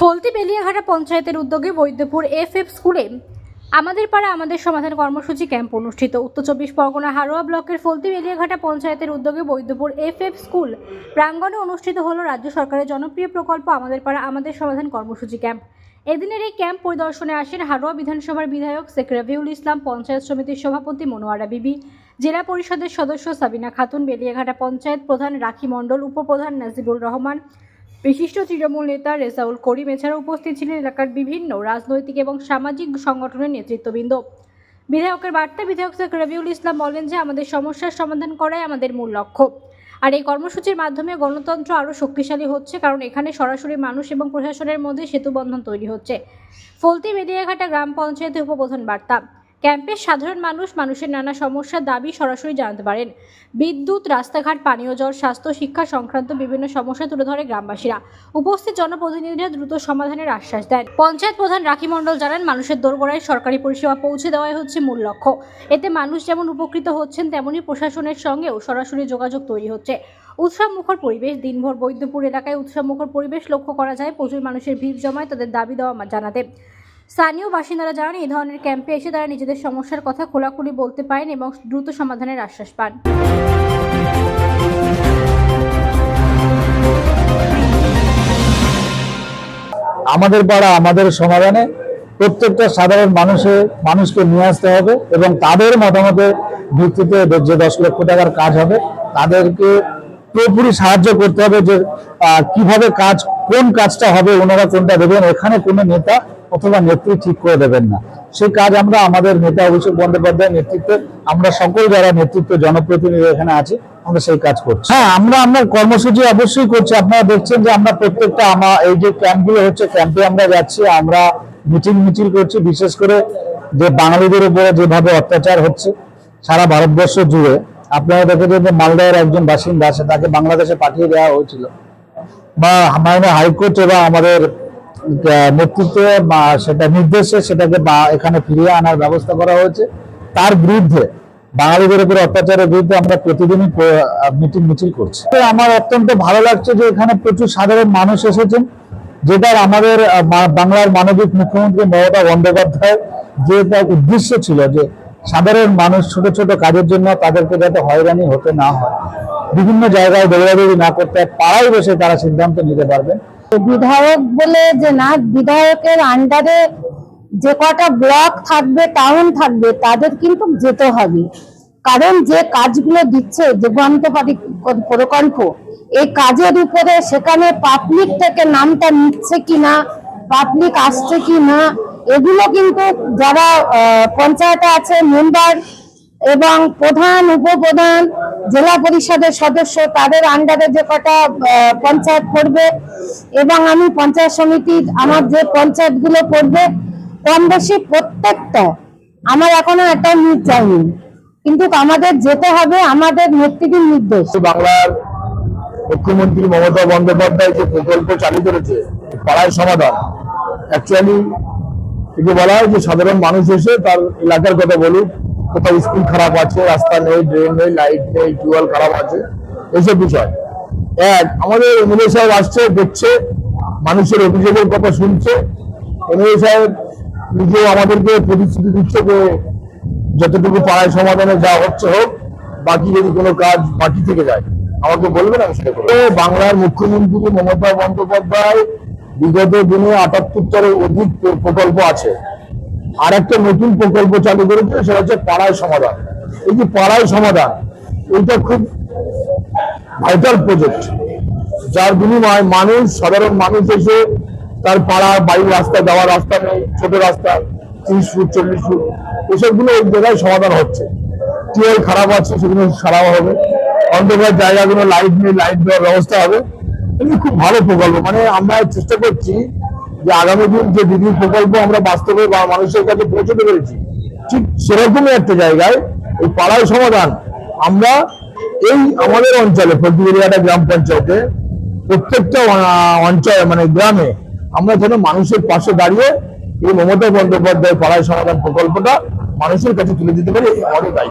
ফলতি বেলিয়াঘাটা পঞ্চায়েতের উদ্যোগে Baidyapur F F স্কুলে আমাদের পাড়া, আমাদের সমাধান কর্মসূচি ক্যাম্প অনুষ্ঠিত। উত্তর চব্বিশ পরগনা হারোয়া ব্লকের ফলতি বেলিয়াঘাটা পঞ্চায়েতের উদ্যোগে বৈদ্যপুর এফ এফ স্কুল প্রাঙ্গণে অনুষ্ঠিত হলো রাজ্য সরকারের জনপ্রিয় প্রকল্প আমাদের পাড়া, আমাদের সমাধান কর্মসূচি ক্যাম্প। এদিনের এই ক্যাম্প পরিদর্শনে আসেন হারোয়া বিধানসভার বিধায়ক শেখ রবিউল ইসলাম, পঞ্চায়েত সমিতির সভাপতি মনোয়ারা বিবি, জেলা পরিষদের সদস্য সাবিনা খাতুন, বেলিয়াঘাটা পঞ্চায়েত প্রধান রাখি মণ্ডল, উপপ্রধান নাজিবুল রহমান বিশিষ্ট তৃণমূল নেতা রেজাউল করিম এছাড়া উপস্থিত ছিলেন এলাকার বিভিন্ন রাজনৈতিক এবং সামাজিক সংগঠনের নেতৃত্ববৃন্দ। বিধায়কের বার্তা, বিধায়ক শেখ রবিউল ইসলাম বলেন যে, আমাদের সমস্যার সমাধান করাই আমাদের মূল লক্ষ্য। আর এই কর্মসূচির মাধ্যমে গণতন্ত্র আরও শক্তিশালী হচ্ছে, কারণ এখানে সরাসরি মানুষ এবং প্রশাসনের মধ্যে সেতুবন্ধন তৈরি হচ্ছে। ফলতি বেদিয়াঘাটা গ্রাম পঞ্চায়েতের উপবোধন বার্তা। ক্যাম্পে সাধারণ মানুষ, মানুষের নানা সমস্যার দাবি সরাসরি জানতে পারেন। বিদ্যুৎ, রাস্তাঘাট, পানীয় জল, স্বাস্থ্য, শিক্ষা সংক্রান্ত বিভিন্ন সমস্যা তুলে ধরে গ্রামবাসীরা। উপস্থিত জনপ্রতিনিধিরা দ্রুত সমাধানের আশ্বাস দেন। পঞ্চায়েত প্রধান রাখি মণ্ডল জানান, মানুষের দোরগোড়ায় সরকারি পরিষেবা পৌঁছে দেওয়াই হচ্ছে মূল লক্ষ্য। এতে মানুষ যেমন উপকৃত হচ্ছেন, তেমনি প্রশাসনের সঙ্গেও সরাসরি যোগাযোগ তৈরি হচ্ছে। উৎসব মুখর পরিবেশ, দিনভর বৈদ্যপুর এলাকায় উৎসব মুখর পরিবেশ লক্ষ্য করা যায়। প্রচুর মানুষের ভিড় জমায় তাদের দাবি দেওয়া জানাতে স্থানীয় বাসিন্দারা জানান, এই ধরনের ক্যাম্পে এসে তারা নিজেদের সমস্যার কথা খোলাখুলি বলতে পারেন এবং দ্রুত সমাধানের আশ্বাস পান। আমাদের পাড়া, আমাদের সমাধানে প্রত্যেকটা সাধারণ মানুষের মানুষকে নিয়ে আসতে হবে এবং তাদের মতামতের ভিত্তিতে যে দশ লক্ষ টাকার কাজ হবে, তাদেরকে পুরোপুরি সাহায্য করতে হবে যে কীভাবে কাজ, কোন কাজটা হবে, ওনারা কোনটা দেবেন, এখানে কোনো নেতা অথবা নেত্রী ঠিক করে দেবেন না। সেই কাজ আমরা আমাদের নেতা অভিষেক বন্দ্যোপাধ্যায়ের নেতৃত্বে, আমরা সকল যারা নেতৃত্ব জনপ্রতিনিধি এখানে আছে, আমরা সেই কাজ করছি। হ্যাঁ আমরা আমরা কর্মসূচি অবশ্যই করছি। আপনারা দেখছেন যে আমরা প্রত্যেকটা আমার এই যে ক্যাম্পগুলো হচ্ছে, ক্যাম্পে আমরা যাচ্ছি, আমরা মিটিং মিছিল করছি, বিশেষ করে যে বাঙালিদের উপরে যেভাবে অত্যাচার হচ্ছে, সারা ভারতবর্ষ জুড়ে। আপনারা দেখেছেন যে মালদার একজন বাসিন্দা আছে তাকে বাংলাদেশে পাঠিয়ে দেওয়া হয়েছিল। বা মাননীয় হাইকোর্ট এবং আমাদের নেতৃত্বে বা সেটা নির্দেশে সেটাকে বা- এখানে ফিরিয়ে আনার ব্যবস্থা করা হয়েছে। তার বিরুদ্ধে, বাঙালিদের উপরে অত্যাচারের বিরুদ্ধে আমরা প্রতিদিনই মিটিং মিছিল করছি। আমার অত্যন্ত ভালো লাগছে যে এখানে প্রচুর সাধারণ মানুষ এসেছেন, যেটার আমাদের বাংলার মানবিক মুখ্যমন্ত্রী মমতা বন্দ্যোপাধ্যায় যে তার উদ্দেশ্য ছিল যে সাধারণ মানুষ ছোট ছোট কাজের জন্য তাদেরকে যাতে হয়রানি হতে না হয়। বিভিন্ন জায়গায় দৌড়াদৌড়ি না করতে পাড়ায় বসে তারা সিদ্ধান্ত নিতে পারবেন। বিধায়ক বলে যে না, বিধায়কের আন্ডারে যে কটা ব্লক থাকবে টাউন থাকবে, তাদের কিন্তু যেতে হবে। কারণ যে কাজগুলো দিচ্ছে যুগান্তকারী প্রকল্প, এই কাজের উপরে সেখানে পাবলিক থেকে নামটা নিচ্ছে কি না পাবলিক আসছে কি না, এগুলো কিন্তু যারা পঞ্চায়েতে আছে মেম্বার এবং প্রধান, উপপ্রধান জেলা পরিষদের সদস্য, তাদের আন্ডারে যে কটা পঞ্চায়েত পড়বে এবং আমি পঞ্চায়েত সমিতির, আমার যে পঞ্চায়েতগুলো পড়বে কম বেশি প্রত্যেকটা আমার এখনও একটা নিট যায়নি। কিন্তু আমাদের যেতে হবে, আমাদের নেতৃত্বের নির্দেশ। বাংলার মুখ্যমন্ত্রী মমতা বন্দ্যোপাধ্যায় যে প্রকল্প চালু করেছে, পাড়ায় সমাধান। অ্যাকচুয়ালি একে বলা হয় যে সাধারণ মানুষ এসে তার এলাকার কথা বলুক কোথাও স্কুল খারাপ আছে, রাস্তা নেই, ড্রেন নেই, লাইট নেই, টিউবওয়েল খারাপ আছে এসব বিষয়। এক, আমাদের এমএলএ সাহেব আসছে, দেখছে, মানুষের অভিযোগের কথা শুনছে। এমএলএ সাহেব নিজেও আমাদেরকে প্রতিশ্রুতি দিচ্ছে যে যতটুকু পাড়ায় সমাধানে যা হচ্ছে হোক, বাকি যদি কোনো কাজ বাকি থেকে যায়, আমাকে বলবেন, আমি সেটা করব। বাংলার মুখ্যমন্ত্রী মমতা বন্দ্যোপাধ্যায় বিগত দিনে আটাত্তরটারও অধিক প্রকল্প আছে। আর একটা নতুন প্রকল্প চালু করেছে, সেটা হচ্ছে পাড়ায় সমাধান। এই যে পাড়ায় সমাধান, এইটা খুব ভাইটাল প্রজেক্ট যার বিনিময়ে মানুষ, সাধারণ মানুষ এসে তার পাড়া, বাড়ির রাস্তা, যাওয়ার রাস্তা নেই, ছোট রাস্তা, তিরিশ ফুট, চল্লিশ ফুট, এসবগুলো এই জায়গায় সমাধান হচ্ছে। টিএল খারাপ আছে, সেগুলো সারাও হবে। অন্ধকার জায়গাগুলো লাইট নেই লাইট দেওয়ার ব্যবস্থা হবে। এগুলো খুব ভালো প্রকল্প। মানে আমরা চেষ্টা করছি যে আগামী দিন যে দিদির প্রকল্প আমরা বাস্তবে বা মানুষের কাছে পৌঁছতে পেরেছি, ঠিক সেরকমই একটা জায়গায় এই পাড়ায় সমাধান। আমরা এই আমাদের অঞ্চলে প্রতিবেরিয়াটা গ্রাম পঞ্চায়েতে, প্রত্যেকটা অঞ্চলে মানে গ্রামে আমরা যেন মানুষের পাশে দাঁড়িয়ে এই মমতা বন্দ্যোপাধ্যায় পাড়ায় সমাধান প্রকল্পটা মানুষের কাছে তুলে দিতে পারি আমাদের দায়িত্ব।